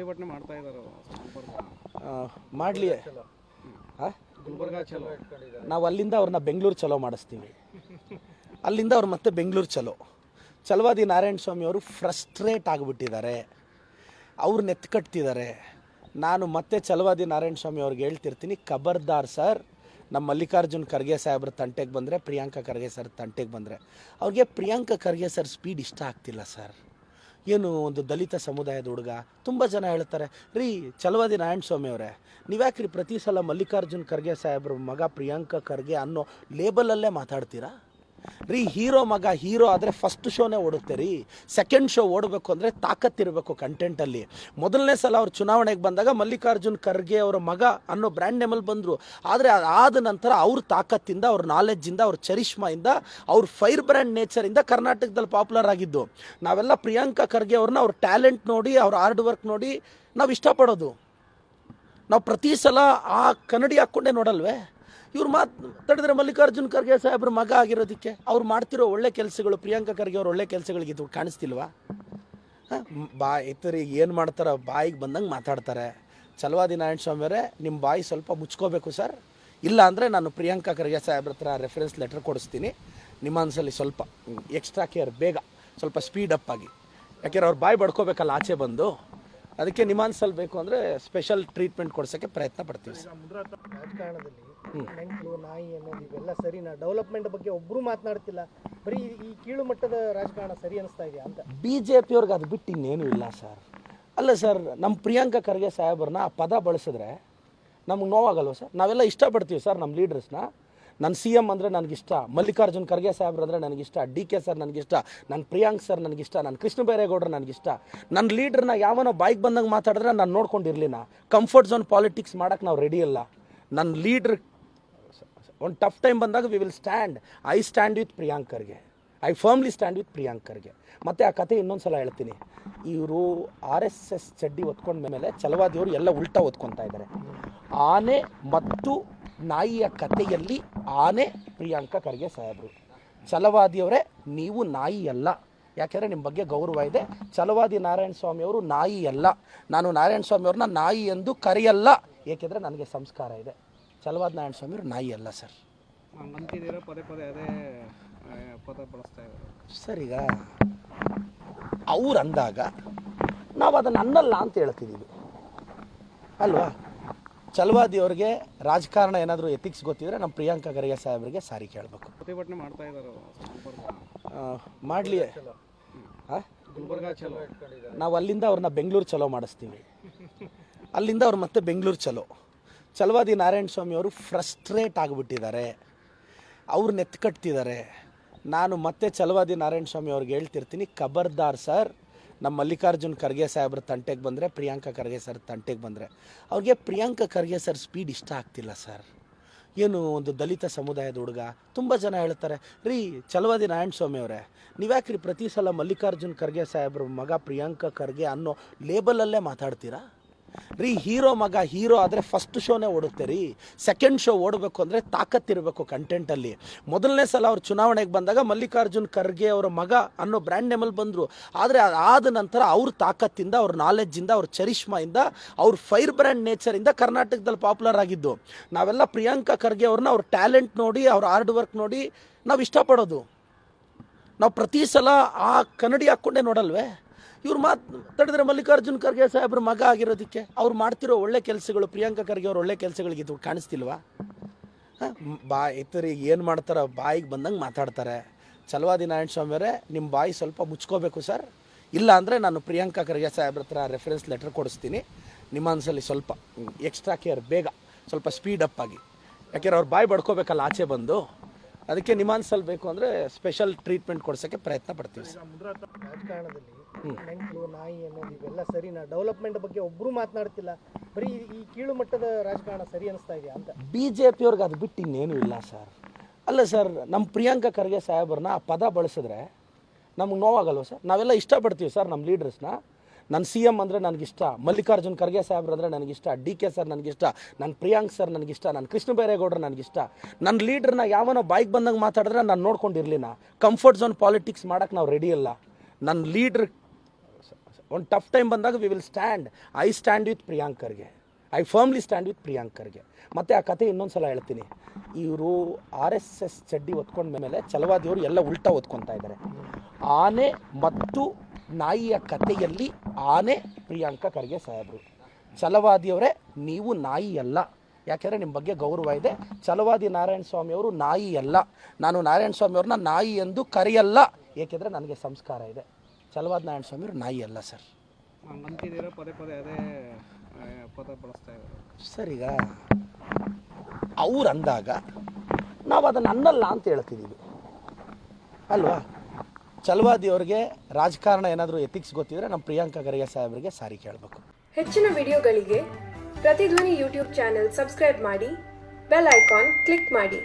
ಪ್ರತಿಭಟನೆ ಮಾಡ್ತಾ ಇದ್ದಾರೆ ಮಾಡಲಿ. ನಾವು ಅಲ್ಲಿಂದ ಅವ್ರನ್ನ ಬೆಂಗಳೂರು ಚಲೋ ಮಾಡಿಸ್ತೀವಿ. ಅಲ್ಲಿಂದ ಅವ್ರು ಮತ್ತೆ ಬೆಂಗಳೂರು ಚಲೋ. ಚಲವಾದಿ ನಾರಾಯಣ ಸ್ವಾಮಿ ಅವರು ಫ್ರಸ್ಟ್ರೇಟ್ ಆಗಿಬಿಟ್ಟಿದ್ದಾರೆ. ಅವ್ರು ನೆತ್ಕಟ್ತಿದ್ದಾರೆ ನಾನು ಮತ್ತೆ ಚಲವಾದಿ ನಾರಾಯಣ ಸ್ವಾಮಿ ಅವ್ರಿಗೆ ಹೇಳ್ತಿರ್ತೀನಿ ಖಬರ್ದಾರ್ ಸರ್ ನಮ್ಮ ಮಲ್ಲಿಕಾರ್ಜುನ್ ಖರ್ಗೆ ಸಾಹೇಬ್ರ ತಂಟೆಗೆ ಬಂದರೆ ಪ್ರಿಯಾಂಕಾ ಖರ್ಗೆ ಸರ್ ತಂಟೆಗೆ ಬಂದರೆ. ಅವ್ರಿಗೆ ಪ್ರಿಯಾಂಕಾ ಖರ್ಗೆ ಸರ್ ಸ್ಪೀಡ್ ಇಷ್ಟ ಆಗ್ತಿಲ್ಲ ಸರ್. ಏನು ಒಂದು ದಲಿತ ಸಮುದಾಯದ ಹುಡುಗ? ತುಂಬ ಜನ ಹೇಳ್ತಾರೆ, ರೀ ಚಲವಾದಿ ನಾರಾಯಣ ಸ್ವಾಮಿ ಅವರೇ, ನೀವ್ಯಾಕ್ರಿ ಪ್ರತಿ ಸಲ ಮಲ್ಲಿಕಾರ್ಜುನ್ ಖರ್ಗೆ ಸಾಹೇಬ್ರ ಮಗ ಪ್ರಿಯಾಂಕ ಖರ್ಗೆ ಅನ್ನೋ ಲೇಬಲಲ್ಲೇ ಮಾತಾಡ್ತೀರಾ? ರೀ, ಹೀರೋ ಮಗ ಹೀರೋ ಆದರೆ ಫಸ್ಟ್ ಶೋನೇ ಓಡುತ್ತೆ ರೀ. ಸೆಕೆಂಡ್ ಶೋ ಓಡಬೇಕು ಅಂದರೆ ತಾಕತ್ತಿರಬೇಕು ಕಂಟೆಂಟಲ್ಲಿ ಮೊದಲನೇ ಸಲ ಅವ್ರು ಚುನಾವಣೆಗೆ ಬಂದಾಗ ಮಲ್ಲಿಕಾರ್ಜುನ್ ಖರ್ಗೆ ಅವರ ಮಗ ಅನ್ನೋ ಬ್ರ್ಯಾಂಡ್ ನೇಮಲ್ಲಿ ಬಂದರು. ಆದರೆ ಆದ ನಂತರ ಅವ್ರ ತಾಕತ್ತಿಂದ, ಅವ್ರ ನಾಲೆಜ್ಜಿಂದ ಅವ್ರ ಚರಿಷ್ಮಾಯಿಂದ ಅವ್ರ ಫೈರ್ ಬ್ರ್ಯಾಂಡ್ ನೇಚರಿಂದ ಕರ್ನಾಟಕದಲ್ಲಿ ಪಾಪ್ಯುಲರ್ ಆಗಿದ್ದು. ನಾವೆಲ್ಲ ಪ್ರಿಯಾಂಕಾ ಖರ್ಗೆ ಅವ್ರನ್ನ ಅವ್ರ ಟ್ಯಾಲೆಂಟ್ ನೋಡಿ, ಅವ್ರ ಹಾರ್ಡ್ ವರ್ಕ್ ನೋಡಿ ನಾವು ಇಷ್ಟಪಡೋದು. ನಾವು ಪ್ರತಿ ಸಲ ಆ ಕನ್ನಡಿ ಹಾಕ್ಕೊಂಡೇ ನೋಡಲ್ವೇ? ಇವ್ರು ಮಾತಾಡಿದ್ರೆ ಮಲ್ಲಿಕಾರ್ಜುನ್ ಖರ್ಗೆ ಸಾಹೇಬ್ರ ಮಗ ಆಗಿರೋದಕ್ಕೆ ಅವ್ರು ಮಾಡ್ತಿರೋ ಒಳ್ಳೆ ಕೆಲಸಗಳು, ಪ್ರಿಯಾಂಕಾ ಖರ್ಗೆ ಅವ್ರ ಒಳ್ಳೆ ಕೆಲಸಗಳಿಗೆ ಇದು ಕಾಣಿಸ್ತಿಲ್ವಾ? ಬಾ ಇತರಿ ಏನು ಮಾಡ್ತಾರೋ ಬಾಯಿಗೆ ಬಂದಂಗೆ ಮಾತಾಡ್ತಾರೆ. ಚಲವಾದಿ ನಾರಾಯಣ ಸ್ವಾಮಿ ಅವರೇ ನಿಮ್ಮ ಬಾಯಿ ಸ್ವಲ್ಪ ಮುಚ್ಕೋಬೇಕು ಸರ್. ಇಲ್ಲ ಅಂದರೆ ನಾನು ಪ್ರಿಯಾಂಕಾ ಖರ್ಗೆ ಸಾಹೇಬ್ರ ಹತ್ರ ರೆಫರೆನ್ಸ್ ಲೆಟರ್ ಕೊಡಿಸ್ತೀನಿ. ನಿಮ್ಮ ಅನ್ಸಲ್ಲಿ ಸ್ವಲ್ಪ ಎಕ್ಸ್ಟ್ರಾ ಕೇರ್ ಬೇಗ, ಸ್ವಲ್ಪ ಸ್ಪೀಡ್ ಅಪ್ ಆಗಿ. ಯಾಕೆಂದ್ರೆ ಅವ್ರು ಬಾಯಿ ಬಡ್ಕೋಬೇಕಲ್ಲ, ಆಚೆ ಬಂದು. ಅದಕ್ಕೆ ನಿಮಾನ್ಸಲ್ಲಿ ಬೇಕು ಅಂದರೆ ಸ್ಪೆಷಲ್ ಟ್ರೀಟ್ಮೆಂಟ್ ಕೊಡ್ಸೋಕ್ಕೆ ಪ್ರಯತ್ನ ಪಡ್ತೀವಿ ಸರ್. ನೆಂಟಲು ನಾಯಿ ಅನ್ನೋದು ಇವೆಲ್ಲ ಸರಿನಾ? ಡೆವಲಪ್ಮೆಂಟ್ ಬಗ್ಗೆ ಒಬ್ರು ಮಾತನಾಡ್ತಿಲ್ಲ. ಬರೀ ಈ- ಈ ಕೀಳು ಮಟ್ಟದ ರಾಜಕಾರಣ ಸರಿ ಅನಿಸ್ತಾ ಇದೆಯಾ ಅಂತ? ಬಿ ಜೆ ಪಿಯವ್ರಿಗೆ ಅದು ಬಿಟ್ಟು ಇನ್ನೇನು ಇಲ್ಲ ಸರ್ ಅಲ್ಲ ಸರ್ ನಮ್ಮ ಪ್ರಿಯಾಂಕಾ ಖರ್ಗೆ ಸಾಹೇಬ್ರನ್ನ ಆ ಪದ ಬಳಸಿದ್ರೆ ನಮಗೆ ನೋವಾಗಲ್ವ ಸರ್ ನಾವೆಲ್ಲ ಇಷ್ಟಪಡ್ತೀವಿ ಸರ್ ನಮ್ಮ ಲೀಡರ್ಸ್ನ ನನ್ನ ಸಿ ಎಂ ಅಂದರೆ ನನಗಿಷ್ಟ ಮಲ್ಲಿಕಾರ್ಜುನ್ ಖರ್ಗೆ ಸಾಹೇಬ್ರು ಅಂದರೆ ನನಗಿಷ್ಟ ಡಿ ಕೆ ಸರ್ ನನಗಿಷ್ಟ ನನ್ನ ಪ್ರಿಯಾಂಕ್ ಸರ್ ನನಗಿಷ್ಟ ನನ್ನ ಕೃಷ್ಣ ಬೈರೇಗೌಡರು ನನಗಿಷ್ಟ ನನ್ನ ಲೀಡ್ರನ್ನ ಯಾವನೋ ಬೈಕ್ ಬಂದಂಗೆ ಮಾತಾಡಿದ್ರೆ ನಾನು ನೋಡ್ಕೊಂಡಿರಲಿಲ್ಲ ಕಂಫರ್ಟ್ ಝೋನ್ ಪಾಲಿಟಿಕ್ಸ್ ಮಾಡೋಕ್ಕೆ ನಾವು ರೆಡಿ ಇಲ್ಲ. ನನ್ನ ಲೀಡ್ರ್ ಒಂದು ಟಫ್ ಟೈಮ್ ಬಂದಾಗ we will stand I stand with ಪ್ರಿಯಾಂಕರ್ಗೆ. I firmly stand with ಪ್ರಿಯಾಂಕರ್ಗೆ. ಮತ್ತೆ ಆ ಕತೆ ಇನ್ನೊಂದು ಸಲ ಹೇಳ್ತೀನಿ. ಇವರು ಆರ್ ಎಸ್ ಎಸ್ ಚಡ್ಡಿ ಒತ್ಕೊಂಡ ಮೇಲೆ ಚಲವಾದಿಯವರು ಎಲ್ಲ ಉಲ್ಟಾ ಒತ್ಕೊತಾ ಇದ್ದಾರೆ ಆನೆ ಮತ್ತು ನಾಯಿಯ ಕಥೆಯಲ್ಲಿ ಆನೆ ಪ್ರಿಯಾಂಕ ಖರ್ಗೆ ಸಾಹೇಬರು. ಚಲವಾದಿಯವರೇ ನೀವು ನಾಯಿ ಅಲ್ಲ. ಯಾಕೆಂದರೆ ನಿಮ್ಮ ಬಗ್ಗೆ ಗೌರವ ಇದೆ. ಚಲವಾದಿ ನಾರಾಯಣ ಸ್ವಾಮಿ ಅವರು ನಾಯಿ ಅಲ್ಲ. ನಾನು ನಾರಾಯಣ ಸ್ವಾಮಿ ಅವ್ರನ್ನ ನಾಯಿ ಎಂದು ಕರೆಯಲ್ಲ. ಏಕೆಂದರೆ ನನಗೆ ಸಂಸ್ಕಾರ ಇದೆ. ಛಲವಾದಿ ನಾರಾಯಣ ಸ್ವಾಮಿ ಅವರು ನಾಯಿ ಅಲ್ಲ ಸರ್. ಪದೇ ಪದೇ ಅದೇ ಪದ ಬಳಸ್ತಾ ಇದ್ದಾರೆ. ಸರ್ ಈಗ ಅವ್ರು ಅಂದಾಗ ನಾವು ಅದನ್ನು ಅನ್ನಲ್ಲ ಅಂತ ಹೇಳ್ತಿದ್ದೀವಿ ಅಲ್ವಾ? ಚಲವಾದಿಯವ್ರಿಗೆ ರಾಜಕಾರಣ ಏನಾದರೂ ಎಥಿಕ್ಸ್ ಗೊತ್ತಿದ್ರೆ ನಮ್ಮ ಪ್ರಿಯಾಂಕಾ ಖರ್ಗೆ ಸಾಹೇಬರಿಗೆ ಸಾರಿ ಕೇಳಬೇಕು. ಪ್ರತಿಭಟನೆ ಮಾಡ್ತಾ ಇದ್ದಾರೆ ಮಾಡಲಿ. ನಾವು ಅಲ್ಲಿಂದ ಅವ್ರನ್ನ ಬೆಂಗಳೂರು ಚಲೋ ಮಾಡಿಸ್ತೀವಿ. ಅಲ್ಲಿಂದ ಅವ್ರು ಮತ್ತೆ ಬೆಂಗಳೂರು ಚಲೋ. ಚಲವಾದಿ ನಾರಾಯಣ ಸ್ವಾಮಿ ಅವರು ಫ್ರಸ್ಟ್ರೇಟ್ ಆಗಿಬಿಟ್ಟಿದ್ದಾರೆ. ಅವ್ರನ್ನ ಕಟ್ತಿದ್ದಾರೆ. ನಾನು ಮತ್ತೆ ಚಲವಾದಿ ನಾರಾಯಣ ಸ್ವಾಮಿ ಅವ್ರಿಗೆ ಹೇಳ್ತಿರ್ತೀನಿ, ಖಬರ್ದಾರ್ ಸರ್ ನಮ್ಮ ಮಲ್ಲಿಕಾರ್ಜುನ್ ಖರ್ಗೆ ಸಾಹೇಬ್ರ ತಂಟೆಗೆ ಬಂದರೆ, ಪ್ರಿಯಾಂಕಾ ಖರ್ಗೆ ಸರ್ ತಂಟೆಗೆ ಬಂದರೆ, ಅವ್ರಿಗೆ ಪ್ರಿಯಾಂಕಾ ಖರ್ಗೆ ಸರ್ ಸ್ಪೀಡ್ ಇಷ್ಟ ಆಗ್ತಿಲ್ಲ ಸರ್. ಏನು ಒಂದು ದಲಿತ ಸಮುದಾಯದ ಹುಡುಗ, ತುಂಬ ಜನ ಹೇಳ್ತಾರೆ, ರೀ ಚಲವಾದಿ ನಾರಾಯಣ ಸ್ವಾಮಿ ಅವರೇ, ನೀವ್ಯಾಕ್ರಿ ಪ್ರತಿ ಸಲ ಮಲ್ಲಿಕಾರ್ಜುನ್ ಖರ್ಗೆ ಸಾಹೇಬ್ರ ಮಗ ಪ್ರಿಯಾಂಕಾ ಖರ್ಗೆ ಅನ್ನೋ ಲೇಬಲಲ್ಲೇ ಮಾತಾಡ್ತೀರಾ? ರೀ, ಹೀರೋ ಮಗ ಹೀರೋ ಆದರೆ ಫಸ್ಟ್ ಶೋನೇ ಓಡುತ್ತೆ ರೀ. ಸೆಕೆಂಡ್ ಶೋ ಓಡಬೇಕು ಅಂದರೆ ತಾಕತ್ತಿರಬೇಕು ಕಂಟೆಂಟಲ್ಲಿ ಮೊದಲನೇ ಸಲ ಅವ್ರು ಚುನಾವಣೆಗೆ ಬಂದಾಗ ಮಲ್ಲಿಕಾರ್ಜುನ್ ಖರ್ಗೆ ಅವರ ಮಗ ಅನ್ನೋ ಬ್ರ್ಯಾಂಡ್ ನೇಮಲ್ಲಿ ಬಂದರು. ಆದರೆ ಆದ ನಂತರ ಅವ್ರ ತಾಕತ್ತಿಂದ, ಅವ್ರ ನಾಲೆಜ್ಜಿಂದ ಅವ್ರ ಚರಿಷ್ಮಾಯಿಂದ ಅವ್ರ ಫೈರ್ ಬ್ರ್ಯಾಂಡ್ ನೇಚರಿಂದ ಕರ್ನಾಟಕದಲ್ಲಿ ಪಾಪ್ಯುಲರ್ ಆಗಿದ್ದು. ನಾವೆಲ್ಲ ಪ್ರಿಯಾಂಕಾ ಖರ್ಗೆ ಅವ್ರನ್ನ ಅವ್ರ ಟ್ಯಾಲೆಂಟ್ ನೋಡಿ, ಅವ್ರ ಹಾರ್ಡ್ ವರ್ಕ್ ನೋಡಿ ನಾವು ಇಷ್ಟಪಡೋದು. ನಾವು ಪ್ರತಿ ಸಲ ಆ ಕನ್ನಡಿ ಹಾಕ್ಕೊಂಡೇ ನೋಡಲ್ವೇ? ಇವ್ರು ತಡೆದ್ರೆ ಮಲ್ಲಿಕಾರ್ಜುನ್ ಖರ್ಗೆ ಸಾಹೇಬ್ರ ಮಗ ಆಗಿರೋದಕ್ಕೆ ಅವ್ರು ಮಾಡ್ತಿರೋ ಒಳ್ಳೆ ಕೆಲಸಗಳು, ಪ್ರಿಯಾಂಕಾ ಖರ್ಗೆ ಅವ್ರ ಒಳ್ಳೆ ಕೆಲಸಗಳಿಗೆ ಇದು ಕಾಣಿಸ್ತಿಲ್ವಾ? ಬಾ ಇತರಿ ಏನು ಮಾಡ್ತಾರೋ ಬಾಯಿಗೆ ಬಂದಂಗೆ ಮಾತಾಡ್ತಾರೆ. ಚಲವಾದಿ ನಾರಾಯಣ ಸ್ವಾಮಿ ಅವರೇ ನಿಮ್ಮ ಬಾಯಿ ಸ್ವಲ್ಪ ಮುಚ್ಕೋಬೇಕು ಸರ್. ಇಲ್ಲ ಅಂದರೆ ನಾನು ಪ್ರಿಯಾಂಕಾ ಖರ್ಗೆ ಸಾಹೇಬ್ರ ಹತ್ರ ರೆಫರೆನ್ಸ್ ಲೆಟರ್ ಕೊಡಿಸ್ತೀನಿ. ನಿಮ್ಮ ಅನ್ಸಲ್ಲಿ ಸ್ವಲ್ಪ ಎಕ್ಸ್ಟ್ರಾ ಕೇರ್ ಬೇಗ, ಸ್ವಲ್ಪ ಸ್ಪೀಡ್ ಅಪ್ ಆಗಿ. ಯಾಕೆಂದ್ರೆ ಅವ್ರು ಬಾಯಿ ಬಡ್ಕೋಬೇಕಲ್ಲ, ಆಚೆ ಬಂದು. ಅದಕ್ಕೆ ನಿಮಾನ್ಸಲ್ಲಿ ಬೇಕು ಅಂದರೆ ಸ್ಪೆಷಲ್ ಟ್ರೀಟ್ಮೆಂಟ್ ಕೊಡ್ಸೋಕ್ಕೆ ಪ್ರಯತ್ನ ಪಡ್ತೀವಿ ಸರ್. ರಾಜಕಾರಣದಲ್ಲಿ ನಾಯಿ ಅನ್ನೋದು ಇವೆಲ್ಲ ಸರಿನಾ? ಡೆವಲಪ್ಮೆಂಟ್ ಬಗ್ಗೆ ಒಬ್ಬರು ಮಾತನಾಡ್ತಿಲ್ಲ. ಬರೀ ಈ- ಈ ಕೀಳು ಮಟ್ಟದ ರಾಜಕಾರಣ ಸರಿ ಅನಿಸ್ತಾ ಇದೆಯಾ ಅಂತ? ಬಿ ಜೆ ಪಿಯವ್ರಿಗೆ ಅದು ಬಿಟ್ಟು ಇನ್ನೇನು ಇಲ್ಲ ಸರ್. ಅಲ್ಲ ಸರ್ ನಮ್ಮ ಪ್ರಿಯಾಂಕಾ ಖರ್ಗೆ ಸಾಹೇಬ್ರನ್ನ ಆ ಪದ ಬಳಸಿದ್ರೆ ನಮಗೆ ನೋವಾಗಲ್ವ ಸರ್? ನಾವೆಲ್ಲ ಇಷ್ಟಪಡ್ತೀವಿ ಸರ್ ನಮ್ಮ ಲೀಡರ್ಸ್ನ ನನ್ನ ಸಿ ಎಂ ಅಂದರೆ ನನಗಿಷ್ಟ, ಮಲ್ಲಿಕಾರ್ಜುನ್ ಖರ್ಗೆ ಸಾಹೇಬ್ರು ಅಂದರೆ ನನಗಿಷ್ಟ, ಡಿ ಕೆ ಸರ್ ನನಗಿಷ್ಟ ನನ್ನ ಪ್ರಿಯಾಂಕ್ ಸರ್ ನನಗಿಷ್ಟ ನನ್ನ ಕೃಷ್ಣ ಬೈರೇಗೌಡರು ನನಗಿಷ್ಟ. ನನ್ನ ಲೀಡ್ರನ್ನ ಯಾವನೋ ಬಾಯ್ಗೆ ಬಂದಂಗೆ ಮಾತಾಡಿದ್ರೆ ನಾನು ನೋಡ್ಕೊಂಡಿರಲಿಲ್ಲ ಕಂಫರ್ಟ್ ಝೋನ್ ಪಾಲಿಟಿಕ್ಸ್ ಮಾಡೋಕ್ಕೆ ನಾವು ರೆಡಿ ಇಲ್ಲ. ನನ್ನ ಲೀಡ್ರ್ ಒಂದು ಟಫ್ ಟೈಮ್ ಬಂದಾಗ we will stand I stand with ಪ್ರಿಯಾಂಕರ್ಗೆ I firmly stand with ಪ್ರಿಯಾಂಕರ್ಗೆ ಮತ್ತು ಆ ಕತೆ ಇನ್ನೊಂದು ಸಲ ಹೇಳ್ತೀನಿ. ಇವರು ಆರ್ ಎಸ್ ಎಸ್ ಚಡ್ಡಿ ಒತ್ಕೊಂಡ ಮೇಲೆ ಛಲವಾದಿಯವರು ಎಲ್ಲ ಉಲ್ಟಾ ಹೊತ್ಕೊತಾ ಇದ್ದಾರೆ ಆನೆ ಮತ್ತು ನಾಯಿಯ ಕಥೆಯಲ್ಲಿ ಆನೆ ಪ್ರಿಯಾಂಕ ಖರ್ಗೆ ಸಾಹೇಬರು. ಛಲವಾದಿಯವರೇ ನೀವು ನಾಯಿ ಅಲ್ಲ. ಯಾಕೆಂದರೆ ನಿಮ್ಮ ಬಗ್ಗೆ ಗೌರವ ಇದೆ. ಛಲವಾದಿ ನಾರಾಯಣ ಸ್ವಾಮಿ ಅವರು ನಾಯಿ ಅಲ್ಲ. ನಾನು ನಾರಾಯಣ ಸ್ವಾಮಿ ಅವ್ರನ್ನ ನಾಯಿ ಎಂದು ಕರೆಯಲ್ಲ. ಏಕೆಂದರೆ ನನಗೆ ಸಂಸ್ಕಾರ ಇದೆ. ಛಲವಾದಿ ನಾರಾಯಣ ಸ್ವಾಮಿ ಅವರು ನಾಯಿ ಅಲ್ಲ ಸರ್. ಪದೇ ಪದೇ ಅದೇ ಪದ ಬಳಸ್ತಾ ಇದ್ದಾರೆ. ಸರ್ ಈಗ ಅವ್ರು ಅಂದಾಗ ನಾವು ಅದನ್ನು ಅನ್ನಲ್ಲ ಅಂತ ಹೇಳ್ತಿದ್ದೀವಿ ಅಲ್ವಾ? ಛಲವಾದಿಯವ್ರಿಗೆ ರಾಜಕಾರಣ ಏನಾದರೂ ಎಥಿಕ್ಸ್ ಗೊತ್ತಿದ್ರೆ ನಮ್ಮ ಪ್ರಿಯಾಂಕಾ ಖರ್ಗೆ ಸಾಹೇಬರಿಗೆ ಸಾರಿ ಕೇಳಬೇಕು. ಹೆಚ್ಚಿನ ವಿಡಿಯೋಗಳಿಗೆ ಪ್ರತಿಧ್ವನಿ ಯೂಟ್ಯೂಬ್ ಚಾನೆಲ್ ಸಬ್ಸ್ಕ್ರೈಬ್ ಮಾಡಿ, ಬೆಲ್ ಐಕಾನ್ ಕ್ಲಿಕ್ ಮಾಡಿ.